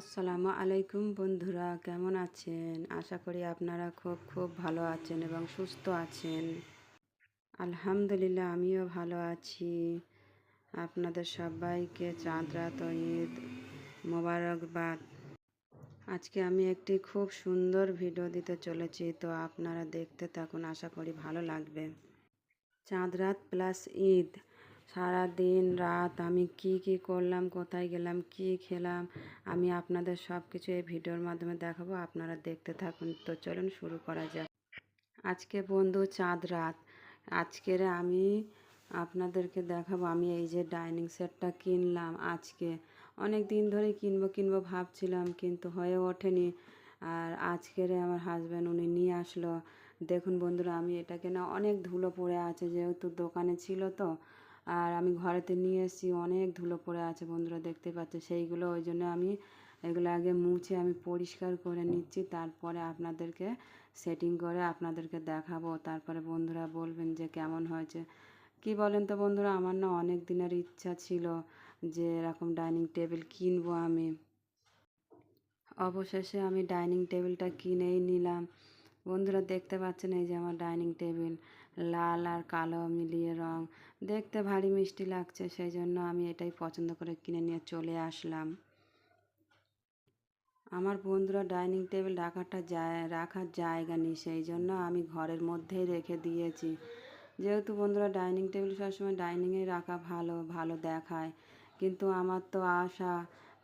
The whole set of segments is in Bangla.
আসসালামু আলাইকুম বন্ধুরা, কেমন আছেন? আশা করি আপনারা খুব খুব ভালো আছেন এবং সুস্থ আছেন। আলহামদুলিল্লাহ, আমিও ভালো আছি। আপনাদের সবাইকে চাঁদ রাত ঈদ মোবারকবাদ। আজকে আমি একটি খুব সুন্দর ভিডিও দিতে চলেছি, তো আপনারা দেখতে থাকুন, আশা করি ভালো লাগবে। চাঁদ রাত প্লাস ঈদ। সারা দিন রাত আমি কি কি করলাম, কোথায় গেলাম, কি খেলাম, আমি আপনাদের সব কিছু এই ভিডিওর মাধ্যমে দেখাবো, আপনারা দেখতে থাকুন। তো চলুন শুরু করা যাক। আজকে বন্ধু চাঁদ রাত। আজকের আমি আপনাদেরকে দেখাবো, আমি এই যে ডাইনিং সেটটা কিনলাম আজকে। অনেক দিন ধরে কিনবো কিনবো ভাবছিলাম, কিন্তু হয়ে ওঠেনি। আর আজকের আমার হাজব্যান্ড উনি নিয়ে আসলো। দেখুন বন্ধুরা, আমি এটাকে না অনেক ধুলো পড়ে আছে, যেহেতু দোকানে ছিল তো। আর আমি ঘরেতে নিয়ে এসেছি, অনেক ধুলো পড়ে আছে বন্ধুরা, দেখতে পাচ্ছে। সেইগুলো ওই জন্য আমি এগুলো আগে মুছে আমি পরিষ্কার করে নিচ্ছি, তারপরে আপনাদেরকে সেটিং করে আপনাদেরকে দেখাবো। তারপরে বন্ধুরা বলবেন যে কেমন হয়েছে। কি বলেন তো বন্ধুরা, আমার না অনেক দিনের ইচ্ছা ছিল যে এরকম ডাইনিং টেবিল কিনবো আমি। অবশেষে আমি ডাইনিং টেবিলটা কিনেই নিলাম। বন্ধুরা দেখতে পাচ্ছেন এই যে আমার ডাইনিং টেবিল লাল আর কালো মিলিয়ে রং। দেখতে ভারী মিষ্টি লাগছে সেই জন্য আমি এটাই পছন্দ করে কিনে নিয়ে চলে আসলাম। আমার বন্ধুরা ডাইনিং টেবিল রাখাটা যায়, রাখার জায়গা নেই সেই জন্য আমি ঘরের মধ্যেই রেখে দিয়েছি। যেহেতু বন্ধুরা ডাইনিং টেবিল সবসময় ডাইনিংয়ে রাখা ভালো ভালো দেখায়, কিন্তু আমার তো আশা,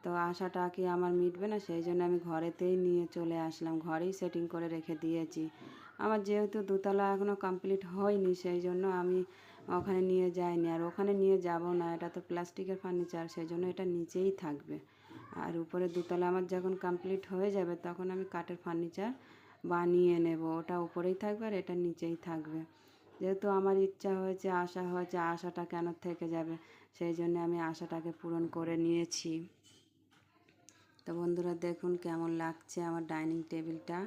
তো আশাটা কি আমার মিটবে না? সেই জন্য আমি ঘরেতেই নিয়ে চলে আসলাম, ঘরেই সেটিং করে রেখে দিয়েছি। আমার যেহেতু দোতলা এখনও কমপ্লিট হয়নি, সেই জন্য আমি ওখানে নিয়ে যাইনি। আর ওখানে নিয়ে যাব না, এটা তো প্লাস্টিকের ফার্নিচার সেই জন্য এটা নিচেই থাকবে। আর উপরে দোতলা আমার যখন কমপ্লিট হয়ে যাবে, তখন আমি কাঠের ফার্নিচার বানিয়ে নেব। ওটা উপরেই থাকবে আর এটা নিচেই থাকবে। যেহেতু আমার ইচ্ছা হয়েছে, আশা হয়েছে, আশাটা কেন থেকে যাবে, সেই জন্য আমি আশাটাকে পূরণ করে নিয়েছি। তো বন্ধুরা, দেখুন কেমন লাগছে আমার ডাইনিং টেবিলটা।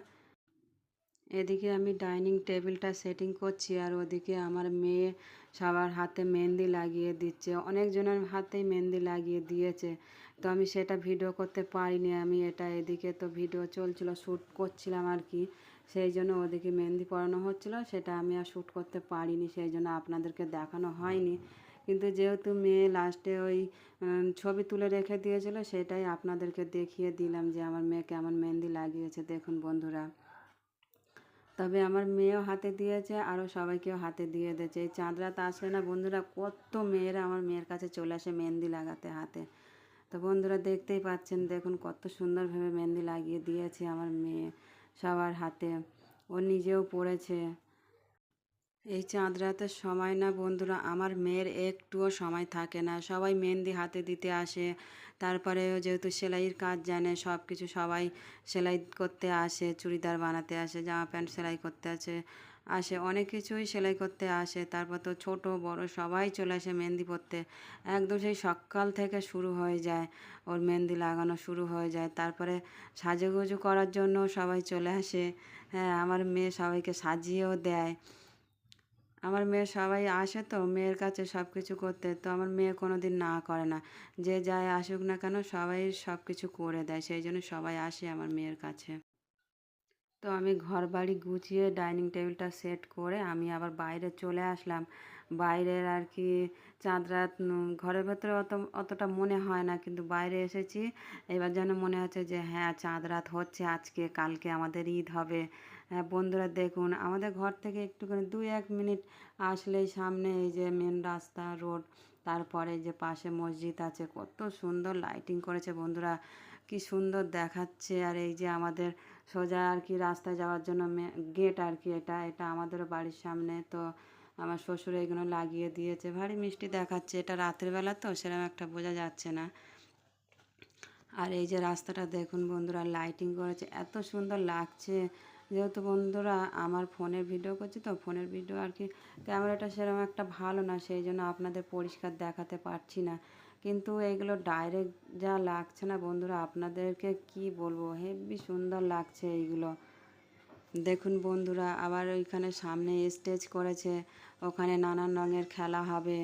এদিকে আমি ডাইনিং টেবিলটা সেটিং করছি আর ওদিকে আমার মেয়ে সবার হাতে মেহেন্দি লাগিয়ে দিচ্ছে। অনেকজনের হাতেই মেহেন্দি লাগিয়ে দিয়েছে। তো আমি সেটা ভিডিও করতে পারিনি, আমি এটা এদিকে তো ভিডিও চলছিল, শ্যুট করছিলাম আর কি। সেই জন্য ওদিকে মেহেন্দি পরানো হচ্ছিল, সেটা আমি আর শ্যুট করতে পারিনি, সেই জন্য আপনাদেরকে দেখানো হয়নি। কিন্তু যেহেতু মেয়ে লাস্টে ওই ছবি তুলে রেখে দিয়েছিল, সেটাই আপনাদেরকে দেখিয়ে দিলাম যে আমার মেয়ে কেমন মেহেন্দি লাগিয়েছে। দেখুন বন্ধুরা। তবে আমার মেয়েও হাতে দিয়েছে, আরও সবাইকেও হাতে দিয়ে দিয়েছে। এই চাঁদ রাত আসলে না, বন্ধুরা, কত মেয়েরা আমার মেয়ের কাছে চলে আসে মেহেন্দি লাগাতে হাতে। তো বন্ধুরা, দেখতেই পাচ্ছেন, দেখুন কত সুন্দরভাবে মেহেন্দি লাগিয়ে দিয়েছে আমার মেয়ে সবার হাতে। ও নিজেও পড়েছে। এই চাঁদ রাতের সময় না বন্ধুরা, আমার মেয়ের একটুও সময় থাকে না। সবাই মেহেন্দি হাতে দিতে আসে তারপরে যেহেতু সেলাইয়ের কাজ জানে সব কিছু সবাই সেলাই করতে আসে, চুড়িদার বানাতে আসে, জামা প্যান্ট সেলাই করতে আসে আসে, অনেক কিছুই সেলাই করতে আসে, তারপর তো ছোট, বড়, সবাই চলে আসে মেহেন্দি পরতে। একদম সেই সকাল থেকে শুরু হয়ে যায়, ওর মেহেন্দি লাগানো শুরু হয়ে যায়। তারপরে সাজুগুজু করার জন্য সবাই চলে আসে। হ্যাঁ আমার মেয়ে সবাইকে সাজিয়েও দেয়। আমার মেয়ে সবাই আসে তো, মেয়ের কাছে সব কিছু করতে, তো আমার মেয়ে কোনো দিন না করে না। যে যায় আসুক না কেন সবাই সব কিছু করে দেয়, সেই জন্য সবাই আসে আমার মেয়ের কাছে। তো আমি ঘর বাড়ি গুছিয়ে ডাইনিং টেবিলটা সেট করে আমি আবার বাইরে চলে আসলাম। বাইরের আর কি চাঁদ রাত ঘরের ভেতরে অত, অতটা মনে হয় না, কিন্তু বাইরে এসেছি। এবার যেন মনে হচ্ছে যে হ্যাঁ চাঁদ রাত হচ্ছে, আজকে, কালকে আমাদের ঈদ হবে। বন্ধুরা দেখুন, আমাদের ঘর থেকে একটুখানি দুই এক মিনিট আসলেই সামনে এই যে মেন রাস্তা রোড তারপরে যে পাশে মসজিদ আছে, কত সুন্দর লাইটিং করেছে বন্ধুরা, কি সুন্দর দেখাচ্ছে, আর এই যে আমাদের সোজা আর কি রাস্তায় যাওয়ার জন্য গেট আর কি এটা এটা আমাদেরও বাড়ির সামনে, তো আমার শ্বশুর এগুলো লাগিয়ে দিয়েছে, ভারী মিষ্টি দেখাচ্ছে, এটা রাতের বেলা তো, সেরকম একটা বোঝা যাচ্ছে না। আর এই যে রাস্তাটা দেখুন বন্ধুরা লাইটিং করেছে, এত সুন্দর লাগছে যেহেতু বন্ধুরা আমার ফোনের ভিডিও করছি তো ফোনের ভিডিও আর কি ক্যামেরাটা সেরকম একটা ভালো না, সেই জন্য আপনাদের পরিষ্কার দেখাতে পারছি না। কিন্তু এইগুলো ডাইরেক্ট যা লাগছে না বন্ধুরা, আপনাদেরকে কি বলব? হেভি সুন্দর লাগছে এইগুলো। দেখুন বন্ধুরা, আবার ওইখানে সামনে স্টেজ করেছে, ওখানে নানান রঙের খেলা হবে।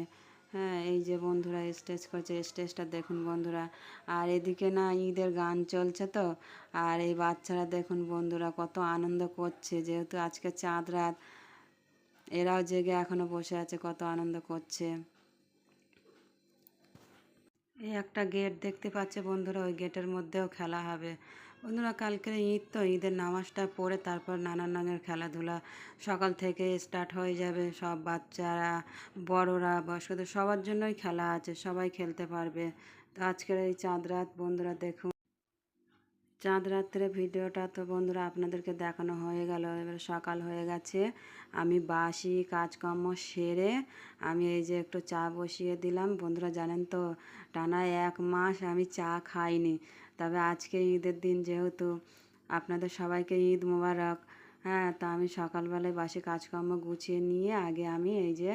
হ্যাঁ এই যে বন্ধুরা স্টেজ করছে স্টেজটা দেখুন বন্ধুরা। আর এদিকে না ঈদের গান চলছে তো, আর এই বাচ্চারা দেখুন বন্ধুরা কত আনন্দ করছে, যেহেতু আজকে চাঁদ রাত, এরাও জেগে এখনও বসে আছে, কত আনন্দ করছে। এই একটা গেট দেখতে পাচ্ছে বন্ধুরা, ওই গেটের মধ্যেও খেলা হবে। বন্ধুরা কালকে ঈদ তো ঈদের নামাজটা পড়ে তারপর নানান রঙের খেলাধুলা সকাল থেকে স্টার্ট হয়ে যাবে। সব বাচ্চারা, বড়রা, বয়স্কদের সবার জন্যই খেলা আছে, সবাই খেলতে পারবে। তো আজকের এই চাঁদ রাত, বন্ধুরা দেখুন। চাঁদ রাত্রে ভিডিওটা তো বন্ধুরা আপনাদেরকে দেখানো হয়ে গেল, এবার সকাল হয়ে গেছে। আমি বাসি, কাজকর্ম সেরে আমি এই যে একটু চা বসিয়ে দিলাম। বন্ধুরা জানেন তো, টানা এক মাস আমি চা খাইনি। তবে আজকে ঈদের দিন যেহেতু আপনাদের সবাইকে ঈদ মোবারক হ্যাঁ তা আমি সকালবেলায় বাসি কাজকর্ম গুছিয়ে নিয়ে আগে আমি এই যে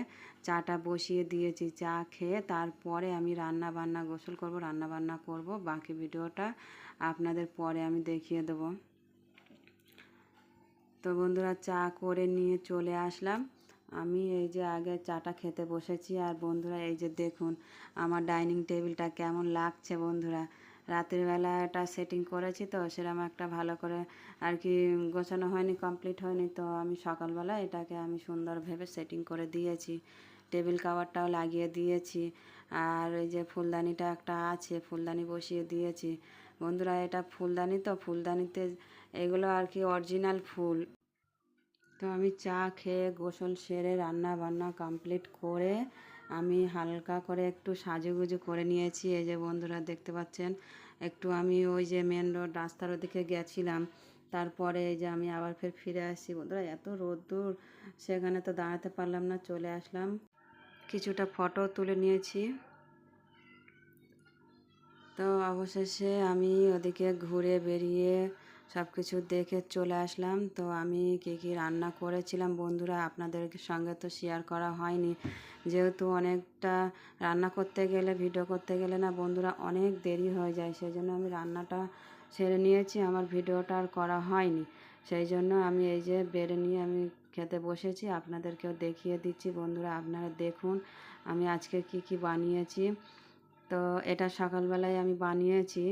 চাটা বসিয়ে দিয়েছি, চা খেয়ে তারপরে আমি রান্না বান্না গোসল করব রান্না বান্না করব, বাকি ভিডিওটা আপনাদের পরে আমি দেখিয়ে দেবো। তো বন্ধুরা, চা করে নিয়ে চলে আসলাম। আমি এই যে আগে চাটা খেতে বসেছি আর বন্ধুরা, এই যে দেখুন আমার ডাইনিং টেবিলটা কেমন লাগছে বন্ধুরা। রাতের বেলা এটা সেটিং করেছি তো সেরকম একটা ভালো করে আর কি গোছানো হয়নি কমপ্লিট হয়নি। তো আমি সকালবেলা এটাকে আমি সুন্দর ভেবে সেটিং করে দিয়েছি। টেবিল কাভারটাও লাগিয়ে দিয়েছি। আর এই যে ফুলদানিটা একটা আছে, ফুলদানি বসিয়ে দিয়েছি। বন্ধুরা, এটা ফুলদানি তো, ফুলদানিতে এগুলো আর কি অরিজিনাল ফুল। তো আমি চা খেয়ে গোসল সেরে রান্না বান্না কমপ্লিট করে আমি হালকা করে একটু সাজুগুজু করে নিয়েছি। এই যে বন্ধুরা দেখতে পাচ্ছেন, একটু আমি ওই যে মেন রোড রাস্তার ওদিকে গেছিলাম। তারপরে এই যে আমি আবার ফের ফিরে আসছি বন্ধুরা, এত রোদ্দুর, সেখানে তো দাঁড়াতে পারলাম না, চলে আসলাম। কিছুটা ফটো তুলে নিয়েছি। তো অবশেষে আমি ওদিকে ঘুরে বেরিয়ে সব কিছু দেখে চলে আসলাম। তো আমি কী কী রান্না করেছিলাম বন্ধুরা আপনাদের সঙ্গে তো শেয়ার করা হয়নি। যেহেতু অনেকটা রান্না করতে গেলে ভিডিও করতে গেলে না বন্ধুরা অনেক দেরি হয়ে যায়। সেই জন্য আমি রান্নাটা সেরে নিয়েছি, আমার ভিডিওটা আর করা হয়নি। সেই জন্য আমি এই যে বেড়ে নিয়ে আমি খেতে বসেছি, আপনাদেরকেও দেখিয়ে দিচ্ছি বন্ধুরা, আপনারা দেখুন আমি আজকে কি কি বানিয়েছি। তো এটা সকালবেলায় আমি বানিয়েছি।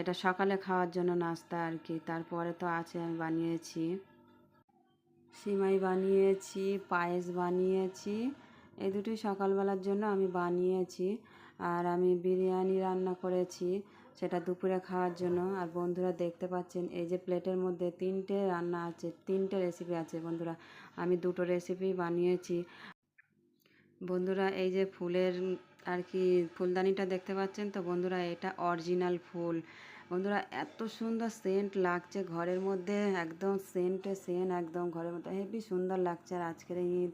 এটা সকালে খাওয়ার জন্য নাস্তা আর কি। তারপরে তো আছে আমি বানিয়েছি সিমাই বানিয়েছি, পায়েস বানিয়েছি, এই দুটোই সকালবেলার জন্য আমি বানিয়েছি। আর আমি বিরিয়ানি রান্না করেছি সেটা দুপুরে খাওয়ার জন্য। আর বন্ধুরা দেখতে পাচ্ছেন, এই যে প্লেটের মধ্যে তিনটে রান্না আছে, তিনটে রেসিপি আছে বন্ধুরা। আমি দুটো রেসিপি বানিয়েছি। বন্ধুরা এই যে ফুলের আর কি ফুলদানিটা দেখতে পাচ্ছেন তো বন্ধুরা, এটা অরিজিনাল ফুল। বন্ধুরা, এত সুন্দর সেন্ট লাগছে ঘরের মধ্যে, একদম সেন্টে সেন্ট একদম ঘরের মধ্যে। হেবি সুন্দর লাগছে আর আজকের ঈদ,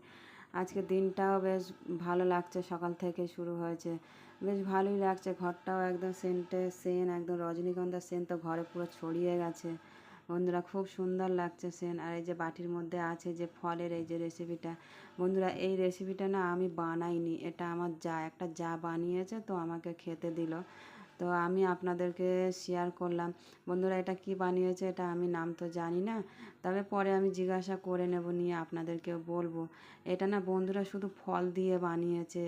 আজকের দিনটাও বেশ ভালো লাগছে, সকাল থেকে শুরু হয়েছে। বেশ ভালোই লাগছে, ঘরটাও একদম সেন্টে সেন একদম রজনীগন্ধার সেন্ট তো ঘরে পুরো ছড়িয়ে গেছে। বন্ধুরা খুব সুন্দর লাগছে সেন। আর এই যে বাটির মধ্যে আছে যে ফলের এই যে রেসিপিটা বন্ধুরা, এই রেসিপিটা না আমি বানাইনি। এটা আমার যা, একটা যা বানিয়েছে তো আমাকে খেতে দিল। তো আমি আপনাদেরকে শেয়ার করলাম। বন্ধুরা, এটা কি বানিয়েছে এটা আমি নাম তো জানি না। তবে পরে আমি জিজ্ঞাসা করে নেব, নিয়ে আপনাদেরকেও বলব। এটা না বন্ধুরা শুধু ফল দিয়ে বানিয়েছে।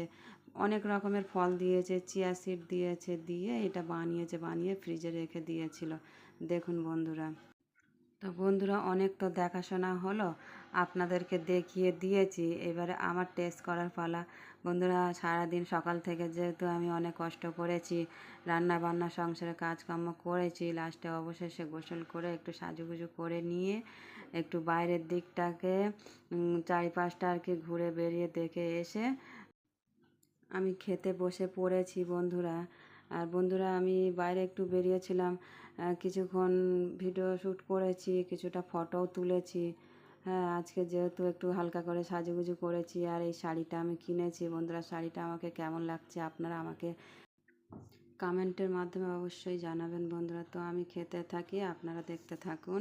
অনেক রকমের ফল দিয়েছে চিয়া সিড দিয়েছে, দিয়ে এটা বানিয়েছে, বানিয়ে ফ্রিজে রেখে দিয়েছিল। দেখুন বন্ধুরা। তো বন্ধুরা, অনেক তো দেখাশোনা হলো। আপনাদেরকে দেখিয়ে দিয়েছি। এবারে আমার টেস্ট করার পালা। বন্ধুরা, সারাদিন সকাল থেকে যেহেতু আমি অনেক কষ্ট করেছি রান্না বান্না সংসারে কাজকর্ম করেছি লাস্টে অবশেষে গোসল করে একটু সাজুগুজু করে নিয়ে একটু বাইরের দিকটাকে চারিপাশটা আর কি ঘুরে বেরিয়ে দেখে এসে আমি খেতে বসে পড়েছি বন্ধুরা। আর বন্ধুরা, আমি বাইরে একটু বেরিয়েছিলাম। কিছুক্ষণ ভিডিও শ্যুট করেছি, কিছুটা ফটোও তুলেছি। হ্যাঁ আজকে যেহেতু একটু হালকা করে সাজুগুজু করেছি আর এই শাড়িটা আমি কিনেছি। বন্ধুরা, শাড়িটা আমাকে কেমন লাগছে আপনারা আমাকে কমেন্টের মাধ্যমে অবশ্যই জানাবেন বন্ধুরা। তো আমি খেতে থাকি, আপনারা দেখতে থাকুন।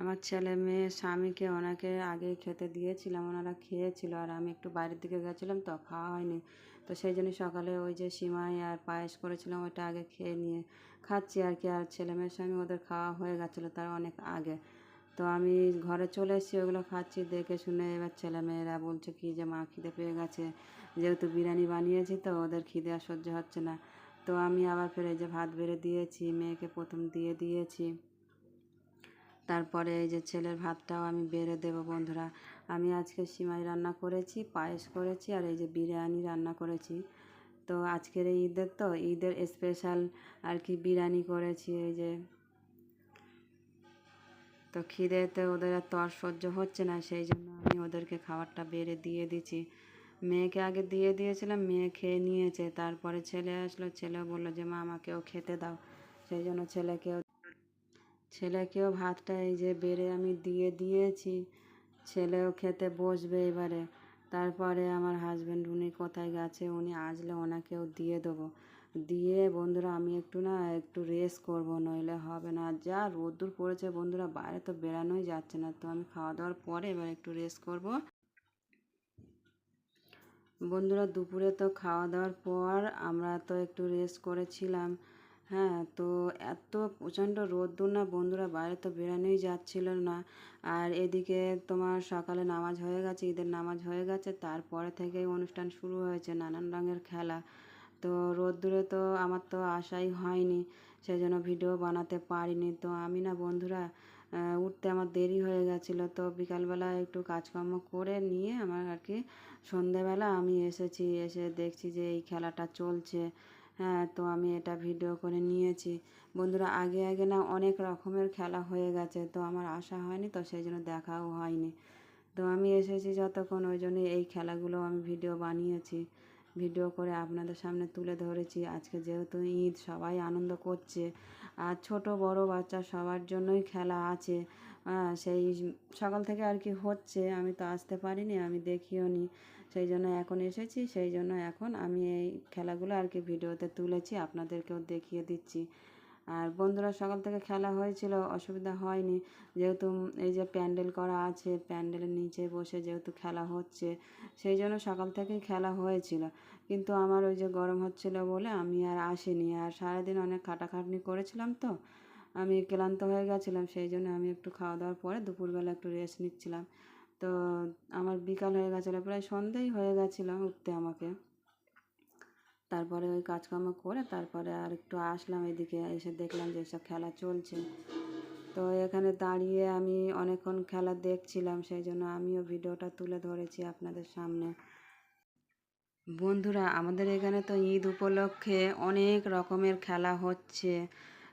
আমার ছেলে মেয়ে স্বামীকে ওনাকে আগে খেতে দিয়েছিলাম, ওনারা খেয়েছিল আর আমি একটু বাইরের দিকে গেছিলাম তো খাওয়া হয়নি। তো সেই জন্য সকালে ওই যে সিমাই আর পায়েস করেছিলাম, ওইটা আগে খেয়ে নিয়ে খাচ্ছি আর কি। আর ছেলে মেয়ের স্বামী ওদের খাওয়া হয়ে গেছিল তার অনেক আগে। তো আমি ঘরে চলে এসেছি, ওগুলো খাচ্ছি, দেখে শুনে এবার ছেলেমেয়েরা বলছে কি যে মা খিদে পেয়ে গেছে, যেহেতু বিরিয়ানি বানিয়েছি তো ওদের খিদে আর সহ্য হচ্ছে না। তো আমি আবার ফের এই যে ভাত বেড়ে দিয়েছি, মেয়েকে প্রথম দিয়ে দিয়েছি। তারপরে এই যে ছেলের ভাতটাও আমি বেড়ে দেবো, বন্ধুরা। আমি আজকে সিমাই রান্না করেছি, পায়েস করেছি, আর এই যে বিরিয়ানি রান্না করেছি। তো আজকের এই ঈদের তো, ঈদের স্পেশাল আর কি বিরিয়ানি করেছি এই যে। তো খিদেতে ওদের আর তর সহ্য হচ্ছে না, সেই জন্য আমি ওদেরকে খাবারটা বেড়ে দিয়ে দিচ্ছি মেয়েকে আগে দিয়ে দিয়েছিলাম, মেয়ে খেয়ে নিয়েছে। তারপরে ছেলে আসলো ছেলে বলল যে, মা, আমাকেও খেতে দাও। সেই জন্য ছেলেকেও ছেলেকেও ভাতটা এই যে বেড়ে আমি দিয়ে দিয়েছি, ছেলেও খেতে বসবে এবারে। তারপরে আমার হাজব্যান্ড উনি কোথায় গেছে, উনি আসলে ওনাকেও দিয়ে দেবো। দিয়ে বন্ধুরা আমি একটু না একটু রেস্ট করব, নইলে হবে না। যা রোদ্দুর পড়েছে বন্ধুরা, বাইরে তো বেরানোই যাচ্ছে না। তো আমি খাওয়া দাওয়ার পরে এবার একটু রেস্ট করব। বন্ধুরা দুপুরে তো খাওয়া দাওয়ার পর আমরা তো একটু রেস্ট করেছিলাম। হ্যাঁ তো এত প্রচণ্ড রোদ্দুর না বন্ধুরা, বাইরে তো বেরানোই যাচ্ছিল না। আর এদিকে তোমার সকালে নামাজ হয়ে গেছে, ঈদের নামাজ হয়ে গেছে, তারপরে থেকেই অনুষ্ঠান শুরু হয়েছে নানান রঙের খেলা। তো রোদ্দুরে তো আমার তো আশাই হয়নি সেই জন্য ভিডিও বানাতে পারিনি। তো আমি না বন্ধুরা উঠতে আমার দেরি হয়ে গেছিল, তো বিকালবেলা একটু কাজকর্ম করে নিয়ে আমার আর কি সন্ধেবেলা আমি এসেছি, এসে দেখছি যে এই খেলাটা চলছে। হ্যাঁ তো আমি এটা ভিডিও করে নিয়েছি। বন্ধুরা, আগে আগে না অনেক রকমের খেলা হয়ে গেছে, তো আমার আশা হয়নি, তো সেই জন্য দেখাও হয়নি। তো আমি এসেছি যতক্ষণ, ওই জন্য এই খেলাগুলো আমি ভিডিও বানিয়েছি। ভিডিও করে আপনাদের সামনে তুলে ধরেছি। আজকে যেহেতু ঈদ, সবাই আনন্দ করছে। আর ছোট, বড় বাচ্চা সবার জন্যই খেলা আছে। সেই সকাল থেকে আর কি হচ্ছে, আমি তো আসতে পারিনি, আমি দেখিও নি। সেই জন্য এখন এসেছি, সেই জন্য এখন আমি এই খেলাগুলো আর কি ভিডিওতে তুলেছি, আপনাদেরকেও দেখিয়ে দিচ্ছি। আর বন্ধুরা, সকাল থেকে খেলা হয়েছিল, অসুবিধা হয়নি। যেহেতু এই যে প্যান্ডেল করা আছে, প্যান্ডেলের নিচে বসে যেহেতু খেলা হচ্ছে, সেই জন্য সকাল থেকেই খেলা হয়েছিল। কিন্তু আমার ওই যে গরম হচ্ছিল বলে আমি আর আসিনি। আর সারাদিন অনেক খাটাখাটনি করেছিলাম তো, আমি ক্লান্ত হয়ে গেছিলাম, সেই জন্য আমি একটু খাওয়া দাওয়ার পরে দুপুরবেলা একটু রেস্ট নিচ্ছিলাম। তো আমার বিকাল হয়ে গেছিল, প্রায় সন্ধেই হয়ে গেছিল উঠতে আমাকে। তারপরে ওই কাজকর্ম করে তারপরে আর একটু আসলাম এদিকে, এসে দেখলাম যে এসব খেলা চলছে। তো এখানে দাঁড়িয়ে আমি অনেকক্ষণ খেলা দেখছিলাম, সেই জন্য আমিও ভিডিওটা তুলে ধরেছি আপনাদের সামনে। বন্ধুরা, আমাদের এখানে তো ঈদ উপলক্ষে অনেক রকমের খেলা হচ্ছে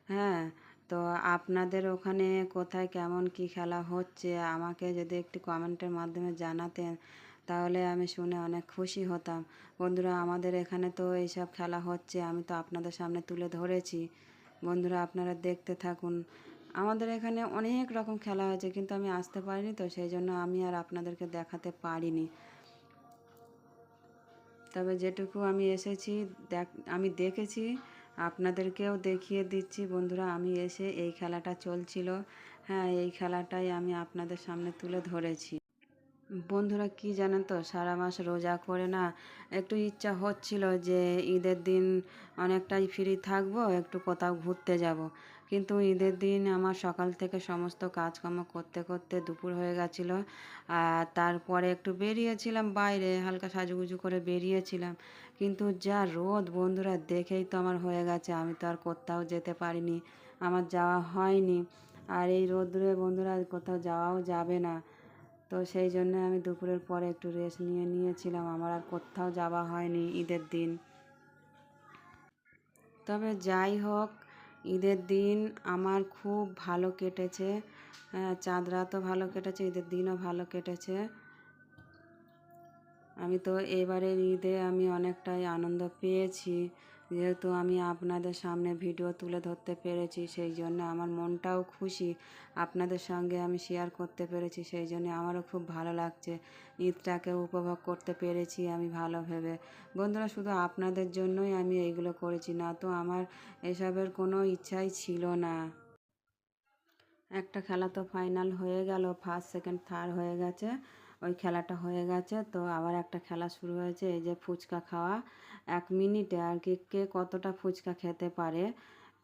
হ্যাঁ? তো আপনাদের ওখানে কোথায় কেমন কি খেলা হচ্ছে? আমাকে যদি একটু কমেন্টের মাধ্যমে জানাতেন, তাহলে আমি শুনে অনেক খুশি হতাম। বন্ধুরা, আমাদের এখানে তো এইসব খেলা হচ্ছে, আমি তো আপনাদের সামনে তুলে ধরেছি। বন্ধুরা, আপনারা দেখতে থাকুন। আমাদের এখানে অনেক রকম খেলা হয়েছে, কিন্তু আমি আসতে পারিনি তো, সেই জন্য আমি আর আপনাদেরকে দেখাতে পারিনি। তবে যেটুকু আমি এসেছি, দেখ, আমি দেখেছি আপনাদেরকেও দেখিয়ে দিচ্ছি। বন্ধুরা, আমি এসে এই খেলাটা চলছিল। হ্যাঁ এই খেলাটাই আমি আপনাদের সামনে তুলে ধরেছি। বন্ধুরা, কি জানেন তো, সারা মাস রোজা করে না একটু ইচ্ছা হচ্ছিল যে ঈদের দিন অনেকটাই ফ্রি থাকব, একটু কোথাও ঘুরতে যাব। কিন্তু ঈদের দিন আমার সকাল থেকে সমস্ত কাজকর্ম করতে করতে দুপুর হয়ে গেছিল। আর তারপরে একটু বেরিয়েছিলাম বাইরে, হালকা সাজুগুজু করে বেরিয়েছিলাম। কিন্তু যা রোদ বন্ধুরা দেখেই তো আমার হয়ে গেছে, আমি তো আর কোথাও যেতে পারিনি, আমার যাওয়া হয়নি। আর এই রোদ্রে বন্ধুরা কোথাও যাওয়াও যাবে না। তো সেই জন্য আমি দুপুরের পরে একটু রেস্ট নিয়ে নিয়েছিলাম, আমার আর কোথাও যাওয়া হয়নি ঈদের দিন। তবে যাই হোক ঈদের দিন আমার খুব ভালো কেটেছে চাঁদ রাতও ভালো কেটেছে, ঈদের দিনও ভালো কেটেছে। আমি তো এবারের ঈদে আমি অনেকটাই আনন্দ পেয়েছি। যেহেতু আমি আপনাদের সামনে ভিডিও তুলে ধরতে পেরেছি, সেই জন্য আমার মনটাও খুশি। আপনাদের সঙ্গে আমি শেয়ার করতে পেরেছি, সেই জন্য আমারও খুব ভালো লাগছে। ঈদটাকে উপভোগ করতে পেরেছি আমি ভালো ভেবে। বন্ধুরা, শুধু আপনাদের জন্যই আমি এইগুলো করেছি, না তো আমার এসবের কোনো ইচ্ছাই ছিল না। একটা খেলা তো ফাইনাল হয়ে গেল ফার্স্ট সেকেন্ড থার্ড হয়ে গেছে। ওই খেলাটা হয়ে গেছে। তো আবার একটা খেলা শুরু হয়েছে, এই যে ফুচকা খাওয়া। এক মিনিটে আর কি, কে কতটা ফুচকা খেতে পারে।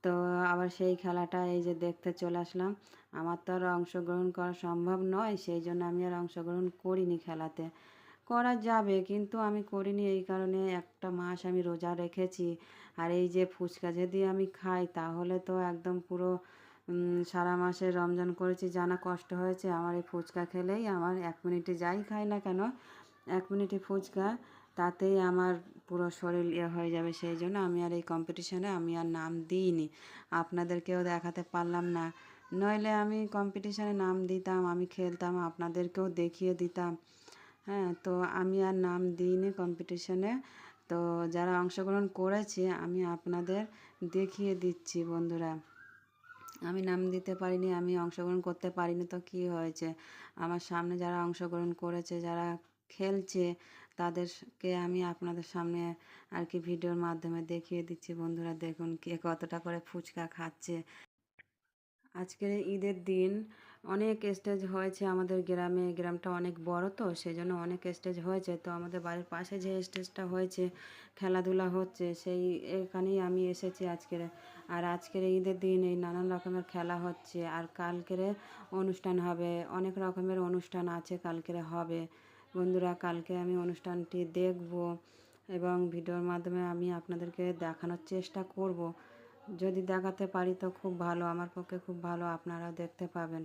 তো আবার সেই খেলাটা এই যে দেখতে চলে আসলাম। আমার তো আর অংশগ্রহণ করা সম্ভব নয়, সেই জন্য আমি আর অংশগ্রহণ করিনি খেলাতে। করা যাবে, কিন্তু আমি করিনি এই কারণে একটা মাস আমি রোজা রেখেছি। আর এই যে ফুচকা যদি আমি খাই, তাহলে তো একদম পুরো সারা মাসে রমজান করেছি জানা কষ্ট হয়েছে, আমার এই ফুচকা খেলেই আমার এক মিনিটে যাই খাই না কেন, এক মিনিটে ফুচকা, তাতেই আমার পুরো শরীর ইয়ে হয়ে যাবে, সেই জন্য আমি আর এই কম্পিটিশনে আমি আর নাম দিইনি। আপনাদেরকেও দেখাতে পারলাম না। নইলে আমি কম্পিটিশনে নাম দিতাম, আমি খেলতাম, আপনাদেরকেও দেখিয়ে দিতাম। হ্যাঁ তো আমি আর নাম দিইনি কম্পিটিশনে তো যারা অংশগ্রহণ করেছে, আমি আপনাদের দেখিয়ে দিচ্ছি, বন্ধুরা। আমি নাম দিতে পারিনি, আমি অংশগ্রহণ করতে পারিনি, তো কি হয়েছে? আমার সামনে যারা অংশগ্রহণ করেছে, যারা খেলছে, তাদেরকে আমি আপনাদের সামনে আর কি ভিডিওর মাধ্যমে দেখিয়ে দিচ্ছি। বন্ধুরা, দেখুন কে কতটা করে ফুচকা খাচ্ছে। আজকের ঈদের দিন অনেক স্টেজ হয়েছে আমাদের গ্রামে, গ্রামটা অনেক বড় তো সেই জন্য অনেক স্টেজ হয়েছে। তো আমাদের বাড়ির পাশে যে স্টেজটা হয়েছে, খেলাধুলা হচ্ছে, সেই এখানেই আমি এসেছি আজকের। আর আজকের ঈদের দিন এই নানান রকমের খেলা হচ্ছে, আর কালকের অনুষ্ঠান হবে, অনেক রকমের অনুষ্ঠান আছে কালকের হবে। বন্ধুরা, কালকে আমি অনুষ্ঠানটি দেখব এবং ভিডিওর মাধ্যমে আমি আপনাদেরকে দেখানোর চেষ্টা করব। যদি দেখাতে পারি তো খুব ভালো, আমার পক্ষে খুব ভালো আপনারা দেখতে পাবেন।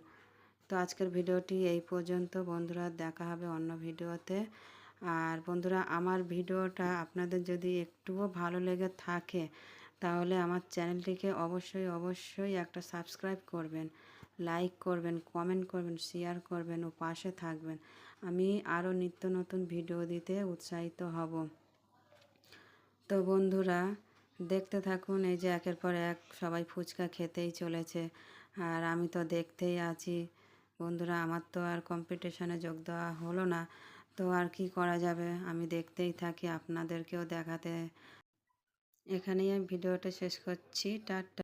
তো আজকের ভিডিওটি এই পর্যন্ত। বন্ধুরা, দেখা হবে অন্য ভিডিওতে। আর বন্ধুরা, আমার ভিডিওটা আপনাদের যদি একটুও ভালো লেগে থাকে, তাহলে আমার চ্যানেলটিকে অবশ্যই অবশ্যই একটা সাবস্ক্রাইব করবেন, লাইক করবেন, কমেন্ট করবেন, শেয়ার করবেন ও পাশে থাকবেন। আমি আরও নিত্য নতুন ভিডিও দিতে উৎসাহিত হব। তো বন্ধুরা, দেখতে থাকুন, এই যে একের পর এক সবাই ফুচকা খেতেই চলেছে। আর আমি তো দেখতেই আছি। বন্ধুরা, আমার তো আর কম্পিটিশনে যোগ দেওয়া হলো না। তো আর কি করা যাবে? আমি দেখতেই থাকি, আপনাদেরকেও দেখাতে। এখানেই আমি ভিডিওটা শেষ করছি। টাটা।